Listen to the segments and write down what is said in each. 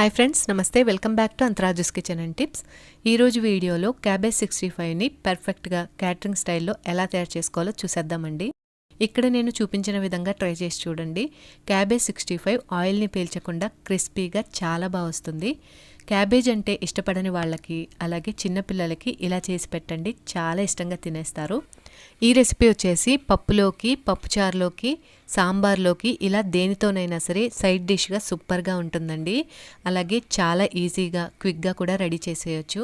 Hi friends నమస్తే welcome back to అంతరాజస్ kitchen and tips ఈరోజు వీడియోలో క్యాబేజ్ సిక్స్టీ ఫైవ్ని పర్ఫెక్ట్గా క్యాటరింగ్ స్టైల్లో ఎలా తయారు చేసుకోవాలో చూసేద్దామండి. ఇక్కడ నేను చూపించిన విధంగా ట్రై చేసి చూడండి. క్యాబేజ్ సిక్స్టీ ఫైవ్ ఆయిల్ని పీల్చకుండా క్రిస్పీగా చాలా బాగా వస్తుంది. క్యాబేజ్ అంటే ఇష్టపడని వాళ్ళకి అలాగే చిన్నపిల్లలకి ఇలా చేసి పెట్టండి. చాలా ఇష్టంగా తినేస్తారు. ఈ రెసిపీ వచ్చేసి పప్పులోకి పప్పుచారులోకి సాంబార్లోకి ఇలా దేనితోనైనా సరే సైడ్ డిష్గా సూపర్గా ఉంటుందండి. అలాగే చాలా ఈజీగా క్విక్గా కూడా రెడీ చేసేయచ్చు.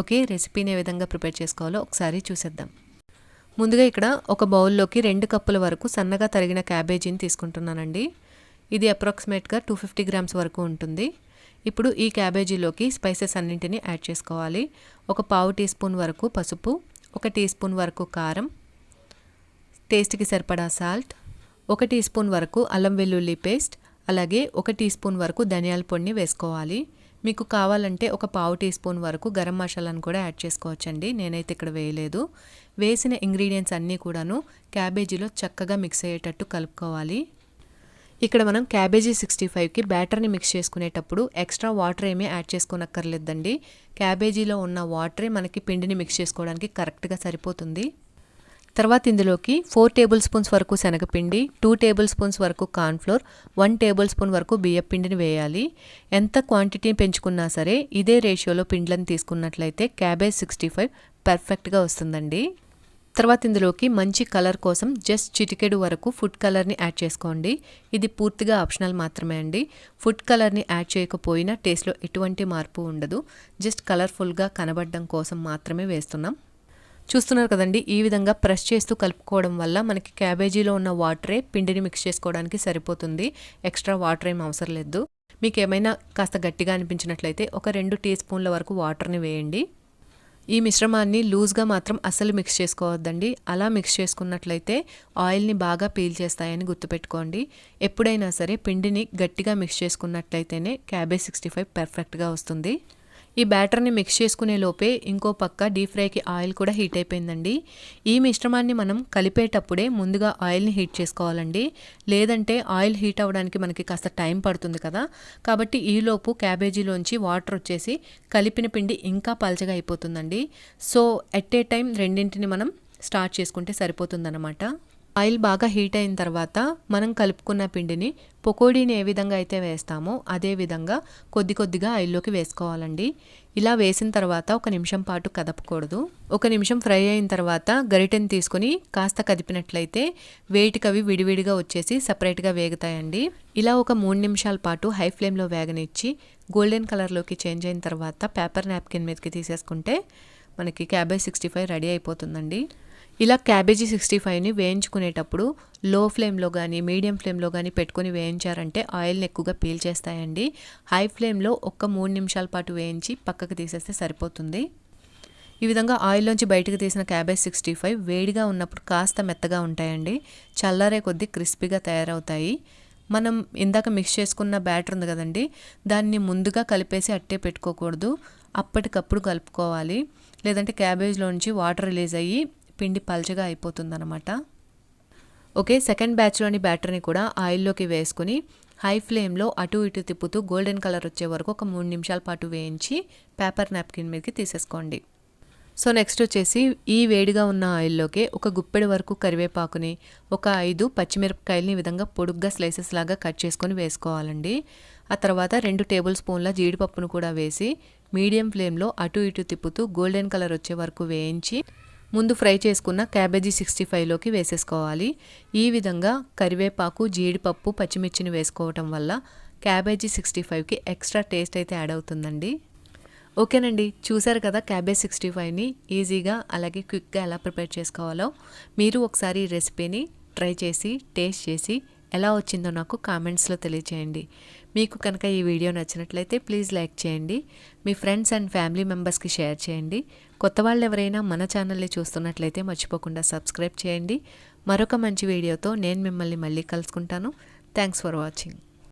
ఓకే రెసిపీని ఏ విధంగా ప్రిపేర్ చేసుకోవాలో ఒకసారి చూసేద్దాం. ముందుగా ఇక్కడ ఒక బౌల్లోకి రెండు కప్పుల వరకు సన్నగా తరిగిన క్యాబేజీని తీసుకుంటున్నానండి. ఇది అప్రాక్సిమేట్గా టూ ఫిఫ్టీ గ్రామ్స్ వరకు ఉంటుంది. ఇప్పుడు ఈ క్యాబేజీలోకి స్పైసెస్ అన్నింటినీ యాడ్ చేసుకోవాలి. ఒక పావు టీ స్పూన్ వరకు పసుపు ఒక టీ స్పూన్ వరకు కారం టేస్ట్కి సరిపడా సాల్ట్ ఒక టీ స్పూన్ వరకు అల్లం వెల్లుల్లి పేస్ట్ అలాగే ఒక టీ స్పూన్ వరకు ధనియాల పొడిని వేసుకోవాలి. మీకు కావాలంటే ఒక పావు టీ స్పూన్ వరకు గరం మసాలాను కూడా యాడ్ చేసుకోవచ్చండి. నేనైతే ఇక్కడ వేయలేదు. వేసిన ఇంగ్రీడియంట్స్ అన్నీ కూడాను క్యాబేజీలో చక్కగా మిక్స్ అయ్యేటట్టు కలుపుకోవాలి. ఇక్కడ మనం క్యాబేజీ సిక్స్టీ ఫైవ్కి బ్యాటర్ని మిక్స్ చేసుకునేటప్పుడు ఎక్స్ట్రా వాటర్ ఏమీ యాడ్ చేసుకోనక్కర్లేదండి. క్యాబేజీలో ఉన్న వాటరే మనకి పిండిని మిక్స్ చేసుకోవడానికి కరెక్ట్గా సరిపోతుంది. తర్వాత ఇందులోకి ఫోర్ టేబుల్ స్పూన్స్ వరకు శనగపిండి టూ టేబుల్ స్పూన్స్ వరకు కార్న్ఫ్లోర్ వన్ టేబుల్ స్పూన్ వరకు బియ్యం పిండిని వేయాలి. ఎంత క్వాంటిటీని పెంచుకున్నా సరే ఇదే రేషియోలో పిండ్లను తీసుకున్నట్లయితే క్యాబేజ్ సిక్స్టీ ఫైవ్ పర్ఫెక్ట్గా వస్తుందండి. తర్వాత ఇందులోకి మంచి కలర్ కోసం జస్ట్ చిటికెడు వరకు ఫుడ్ కలర్ని యాడ్ చేసుకోండి. ఇది పూర్తిగా ఆప్షనల్ మాత్రమే అండి. ఫుడ్ కలర్ని యాడ్ చేయకపోయినా టేస్ట్లో ఎటువంటి మార్పు ఉండదు. జస్ట్ కలర్ఫుల్గా కనబడడం కోసం మాత్రమే వేస్తున్నాం. చూస్తున్నారు కదండి ఈ విధంగా ప్రెస్ చేస్తూ కలుపుకోవడం వల్ల మనకి క్యాబేజీలో ఉన్న వాటరే పిండిని మిక్స్ చేసుకోవడానికి సరిపోతుంది. ఎక్స్ట్రా వాటర్ ఏం అవసరం లేదు. మీకు ఏమైనా కాస్త గట్టిగా అనిపించినట్లయితే ఒక రెండు టీ స్పూన్ల వరకు వాటర్ని వేయండి. ఈ మిశ్రమాన్ని లూజ్గా మాత్రం అసలు మిక్స్ చేసుకోవద్దండి. అలా మిక్స్ చేసుకున్నట్లయితే ఆయిల్ని బాగా పీల్ చేస్తాయని గుర్తుపెట్టుకోండి. ఎప్పుడైనా సరే పిండిని గట్టిగా మిక్స్ చేసుకున్నట్లయితేనే క్యాబేజ్ సిక్స్టీ ఫైవ్ పర్ఫెక్ట్గా వస్తుంది. ఈ బ్యాటర్ని మిక్స్ చేసుకునే లోపే ఇంకో పక్క డీప్ ఫ్రైకి ఆయిల్ కూడా హీట్ అయిపోయిందండి. ఈ మిశ్రమాన్ని మనం కలిపేటప్పుడే ముందుగా ఆయిల్ని హీట్ చేసుకోవాలండి. లేదంటే ఆయిల్ హీట్ అవ్వడానికి మనకి కాస్త టైం పడుతుంది కదా. కాబట్టి ఈలోపు క్యాబేజీలోంచి వాటర్ వచ్చేసి కలిపిన పిండి ఇంకా పలచగా అయిపోతుందండి. సో ఎట్ ఏ టైం రెండింటిని మనం స్టార్ట్ చేసుకుంటే సరిపోతుందన్నమాట. ఆయిల్ బాగా హీట్ అయిన తర్వాత మనం కలుపుకున్న పిండిని పకోడీని ఏ విధంగా అయితే వేస్తామో అదే విధంగా కొద్ది కొద్దిగా ఆయిల్లోకి వేసుకోవాలండి. ఇలా వేసిన తర్వాత ఒక నిమిషం పాటు కదపకూడదు. ఒక నిమిషం ఫ్రై అయిన తర్వాత గరిటెని తీసుకుని కాస్త కదిపినట్లయితే వేటికవి విడివిడిగా వచ్చేసి సపరేట్గా వేగుతాయండి. ఇలా ఒక మూడు నిమిషాల పాటు హై ఫ్లేమ్లో వేగనిచ్చి గోల్డెన్ కలర్లోకి చేంజ్ అయిన తర్వాత పేపర్ నాప్కిన్ మీదకి తీసేసుకుంటే మనకి క్యాబేజ్ సిక్స్టీ ఫైవ్ రెడీ అయిపోతుందండి. ఇలా క్యాబేజీ సిక్స్టీ ఫైవ్ని వేయించుకునేటప్పుడు లో ఫ్లేమ్లో కానీ మీడియం ఫ్లేమ్లో కానీ పెట్టుకుని వేయించారంటే ఆయిల్ని ఎక్కువగా పీల్చేస్తాయండి. హై ఫ్లేమ్లో ఒక్క మూడు నిమిషాల పాటు వేయించి పక్కకు తీసేస్తే సరిపోతుంది. ఈ విధంగా ఆయిల్లోంచి బయటకు తీసిన క్యాబేజ్ సిక్స్టీ ఫైవ్ వేడిగా ఉన్నప్పుడు కాస్త మెత్తగా ఉంటాయండి. చల్లారే కొద్దీ క్రిస్పీగా తయారవుతాయి. మనం ఇందాక మిక్స్ చేసుకున్న బ్యాటర్ ఉంది కదండి దాన్ని ముందుగా కలిపేసి అట్టే పెట్టుకోకూడదు. అప్పటికప్పుడు కలుపుకోవాలి. లేదంటే క్యాబేజ్లోంచి వాటర్ రిలీజ్ అయ్యి పిండి పల్చగా అయిపోతుందన్నమాట. ఓకే సెకండ్ బ్యాచ్లోని బ్యాటర్ని కూడా ఆయిల్లోకి వేసుకుని హై ఫ్లేమ్లో అటు ఇటు తిప్పుతూ గోల్డెన్ కలర్ వచ్చే వరకు ఒక మూడు నిమిషాల పాటు వేయించి పేపర్ నాప్కిన్ మీదకి తీసేసుకోండి. సో నెక్స్ట్ వచ్చేసి ఈ వేడిగా ఉన్న ఆయిల్లోకి ఒక గుప్పెడు వరకు కరివేపాకుని ఒక ఐదు పచ్చిమిరపకాయలని ఈ విధంగా పొడుగ్గా స్లైసెస్ లాగా కట్ చేసుకొని వేసుకోవాలండి. ఆ తర్వాత రెండు టేబుల్ స్పూన్ల జీడిపప్పును కూడా వేసి మీడియం ఫ్లేమ్లో అటు ఇటు తిప్పుతూ గోల్డెన్ కలర్ వచ్చే వరకు వేయించి ముందు ఫ్రై చేసుకున్న క్యాబేజీ సిక్స్టీ ఫైవ్లోకి వేసేసుకోవాలి. ఈ విధంగా కరివేపాకు జీడిపప్పు పచ్చిమిర్చిని వేసుకోవటం వల్ల క్యాబేజీ సిక్స్టీ ఫైవ్కి ఎక్స్ట్రా టేస్ట్ అయితే యాడ్ అవుతుందండి. ఓకేనండి చూసారు కదా క్యాబేజ్ సిక్స్టీ ఫైవ్ని ఈజీగా అలాగే క్విక్గా ఎలా ప్రిపేర్ చేసుకోవాలో. మీరు ఒకసారి ఈ రెసిపీని ట్రై చేసి టేస్ట్ చేసి ఎలా వచ్చిందో నాకు కామెంట్స్లో తెలియచేయండి. మీకు కనుక ఈ వీడియో నచ్చినట్లయితే ప్లీజ్ లైక్ చేయండి. మీ ఫ్రెండ్స్ అండ్ ఫ్యామిలీ మెంబర్స్కి షేర్ చేయండి. కొత్త వాళ్ళు ఎవరైనా మన ఛానల్ని చూస్తున్నట్లయితే మర్చిపోకుండా సబ్స్క్రైబ్ చేయండి. మరొక మంచి వీడియోతో నేను మిమ్మల్ని మళ్ళీ కలుసుకుంటాను. Thanks for watching.